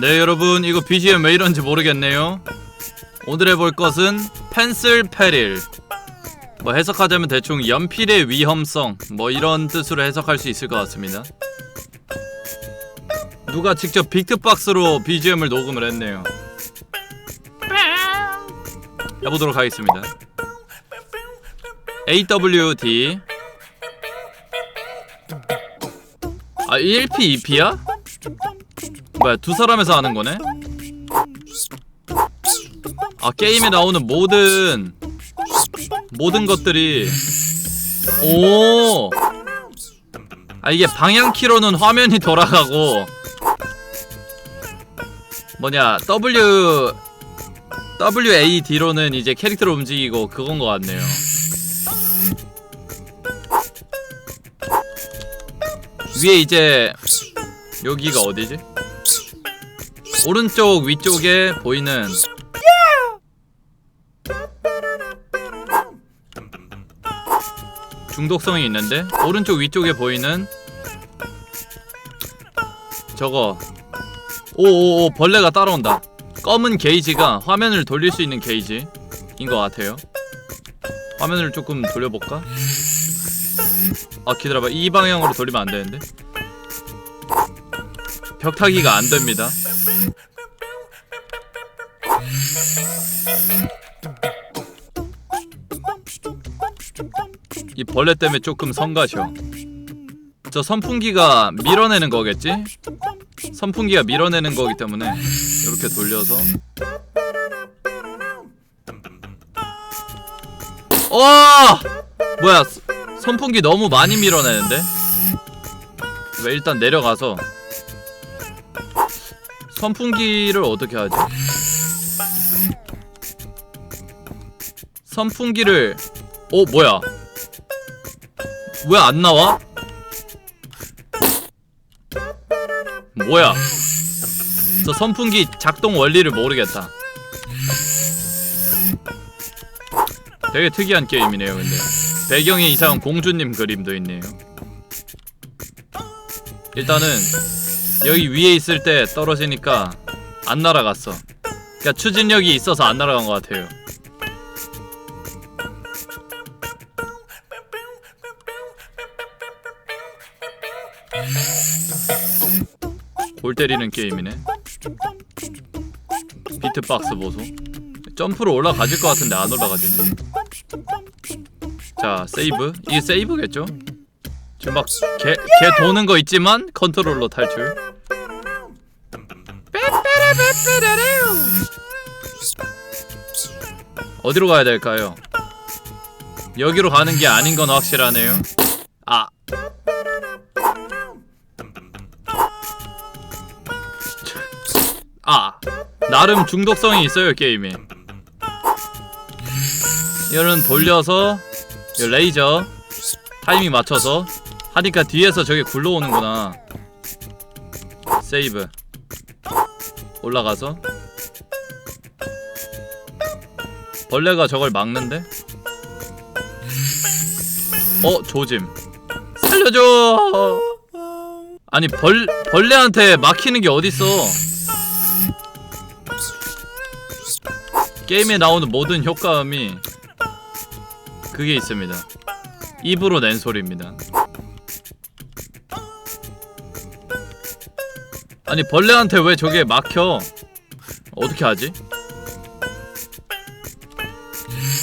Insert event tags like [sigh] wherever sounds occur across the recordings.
네 여러분. 이거 BGM 왜 이런지 모르겠네요. 오늘 해볼 것은 펜슬 페릴. 뭐 해석하자면 대충 연필의 위험성 뭐 이런 뜻으로 해석할 수 있을 것 같습니다. 누가 직접 빅트박스로 BGM을 녹음을 했네요. 해보도록 하겠습니다. AWD 아 1P 2P야? 뭐야 두 사람에서 하는 거네? 아 게임에 나오는 모든 모든 것들이 오. 아 이게 방향 키로는 화면이 돌아가고 뭐냐 W WAD로는 이제 캐릭터를 움직이고 그건 것 같네요. 위에 이제 여기가 어디지? 오른쪽 위쪽에 보이는 중독성이 있는데 오른쪽 위쪽에 보이는 저거 오오오 벌레가 따라온다 검은 게이지가 화면을 돌릴 수 있는 게이지인 것 같아요 화면을 조금 돌려볼까? 아 기다려봐 이 방향으로 돌리면 안 되는데 벽타기가 안 됩니다 이 벌레 때문에 조금 성가셔. 저 선풍기가 밀어내는 거겠지? 선풍기가 밀어내는 거기 때문에 이렇게 돌려서 와! 뭐야? 스- 선풍기 너무 많이 밀어내는데? 왜 일단 내려가서 선풍기를 어떻게 하지? 선풍기를 어 뭐야? 왜 안 나와? 뭐야? 저 선풍기 작동 원리를 모르겠다. 되게 특이한 게임이네요, 근데. 배경에 이상한 공주님 그림도 있네요. 일단은 여기 위에 있을 때 떨어지니까 안 날아갔어. 그러니까 추진력이 있어서 안 날아간 것 같아요. 골 때리는 게임이네. 비트박스 보소. 점프로 올라가질 것 같은데 안 올라가지네. 자, 세이브. 이게 세이브겠죠? 지금 막 개, 개 도는 거 있지만 컨트롤러 탈출. 어디로 가야 될까요? 여기로 가는 게 아닌 건 확실하네요. 아, 아 나름 중독성이 있어요 게임이 이거는 돌려서 이 레이저. 타이밍 맞춰서. 하니까 뒤에서 저게 굴러오는구나. 세이브. 올라가서. 벌레가 저걸 막는데? 어 조짐. 살려줘! 아니 벌 벌레한테 막히는 게 어딨어? 게임에 나오는 모든 효과음이 그게 있습니다. 입으로 낸 소리입니다. 아니 벌레한테 왜 저게 막혀? 어떻게 하지?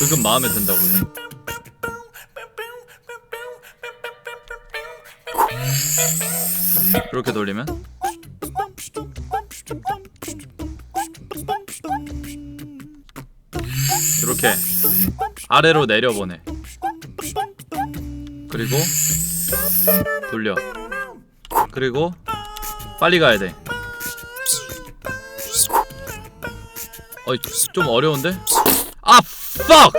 그건 마음에 든다고요. 이렇게 돌리면 이렇게 아래로 내려보내. 그리고 돌려. 그리고 빨리 가야 돼. 어이 좀 어려운데? 아 fuck!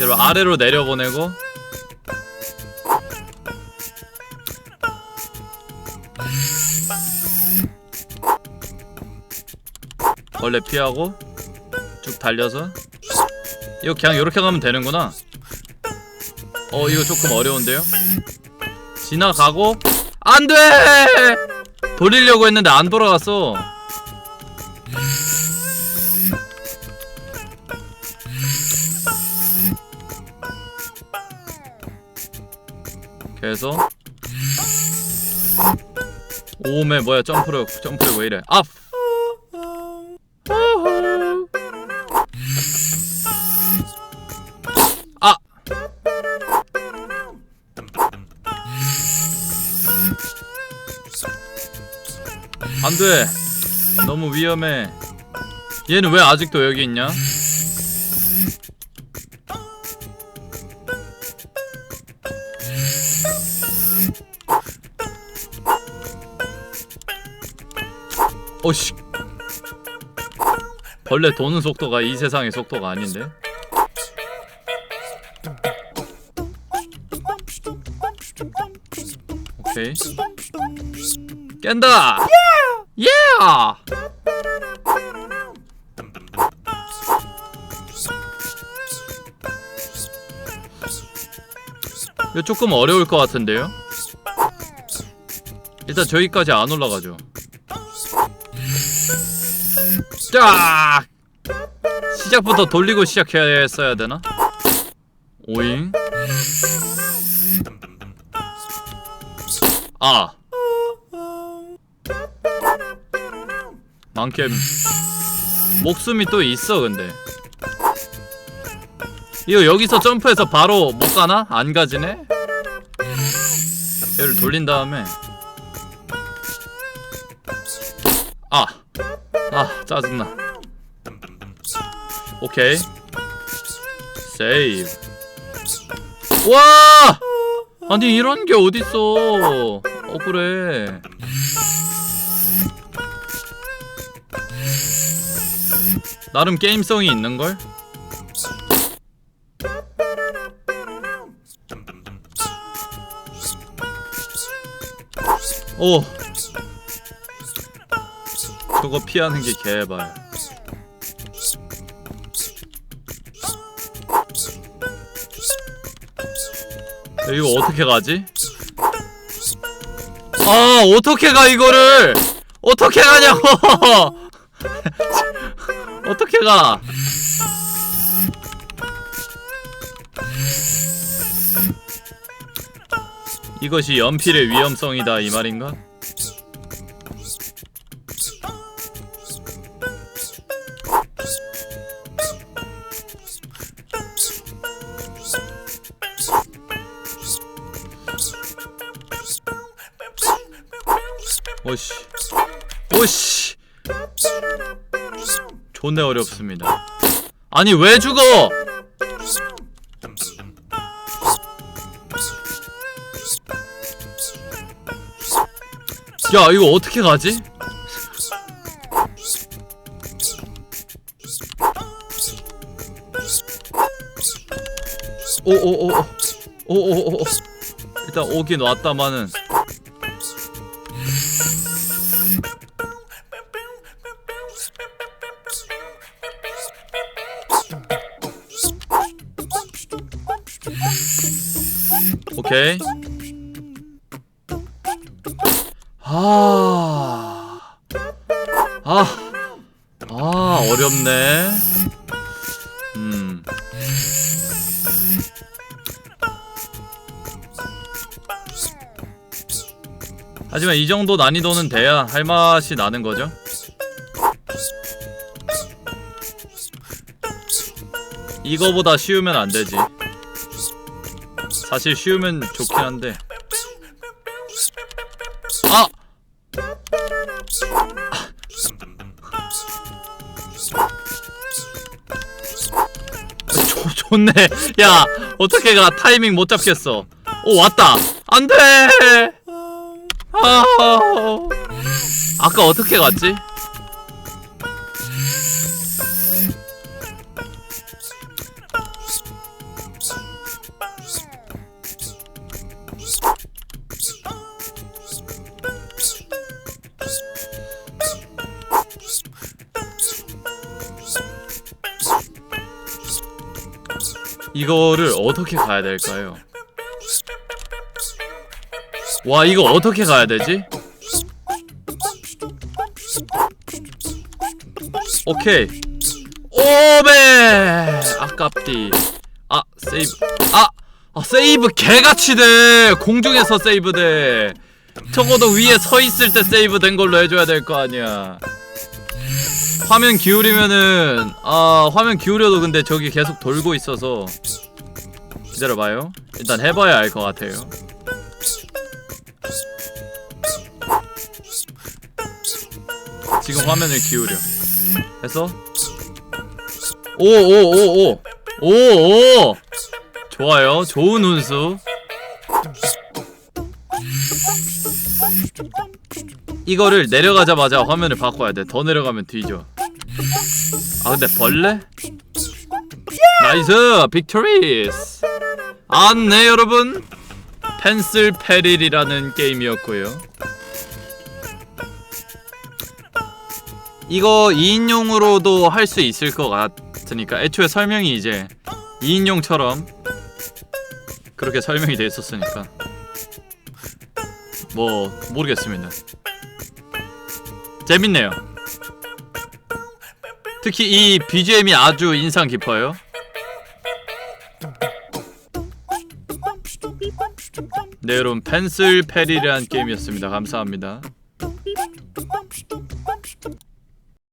여러분 아래로 내려보내고 벌레 피하고 쭉 달려서 이거 그냥 이렇게 가면 되는구나 어 이거 조금 어려운데요? 지나가고 안돼! 돌리려고 했는데 안 돌아갔어. 그래서 오메 뭐야 점프력 점프력 왜 이래? 아! 아! 안 돼 너무 위험해 얘는 왜 아직도 여기 있냐? 어씨 벌레 도는 속도가 이 세상의 속도가 아닌데 오케이 깬다 예! 이거 조금 어려울 것 같은데요? 일단 저기까지 안 올라가죠 쫙! 시작부터 돌리고 시작했어야 되나? 오잉? 아 만캠 목숨이 또 있어 근데 이거 여기서 점프해서 바로 못 가나? 안 가지네? 얘를 돌린 다음에 짜증나. 오케이. 세이브. 와! 아니 이런 게 어딨어? 억울해. 나름 게임성이 있는걸? 오 저거 피하는 게 개발 야, 이거 어떻게 가지? 아 어떻게 가 이거를 어떻게 가냐고 [laughs] 어떻게 가 이것이 연필의 위험성이다 이 말인가? 오씨. 오씨. 존내 어렵습니다. 아니 왜 죽어? 야 이거 어떻게 가지? 오오오 오오오 일단 오긴 왔다마는 오케이 아, 아, 아, 어렵네. 음. 하지만 이 정도 난이도는 돼야 할 맛이 나는 거죠. 이거보다 쉬우면 안 되지. 사실 쉬우면 좋긴 한데. 아! 좋, 좋네. 야, 어떻게 가? 타이밍 못 잡겠어. 오, 왔다. 안 돼! 아, 아까 어떻게 갔지? 이거를 어떻게 가야 될까요? 와 이거 어떻게 가야 되지? 오케이. 오베 아깝디. 아 세이브. 아, 아 세이브 개같이 돼 공중에서 세이브 돼. 적어도 위에 서 있을 때 세이브 된 걸로 해줘야 될 거 아니야 화면 기울이면은 아 화면 기울여도 근데 저기 계속 돌고 있어서 기다려봐요. 일단 해봐야 알 것 같아요. 지금 화면을 기울여. 해서. 오오오오. 오오. 좋아요. 좋은 운수. 이거를 내려가자마자 화면을 바꿔야 돼더 내려가면 뒤져 아 근데 벌레? 나이스! 빅토리스! 안네 여러분! 펜슬 페릴이라는 게임이었고요. 이거 2인용으로도 할 수 있을 것 같으니까 애초에 설명이 이제 2인용처럼 그렇게 설명이 돼 있었으니까. 뭐 모르겠습니다. 재밌네요 특히 이 BGM이 아주 인상 깊어요. 네 여러분 펜슬 페리라는 게임이었습니다. 감사합니다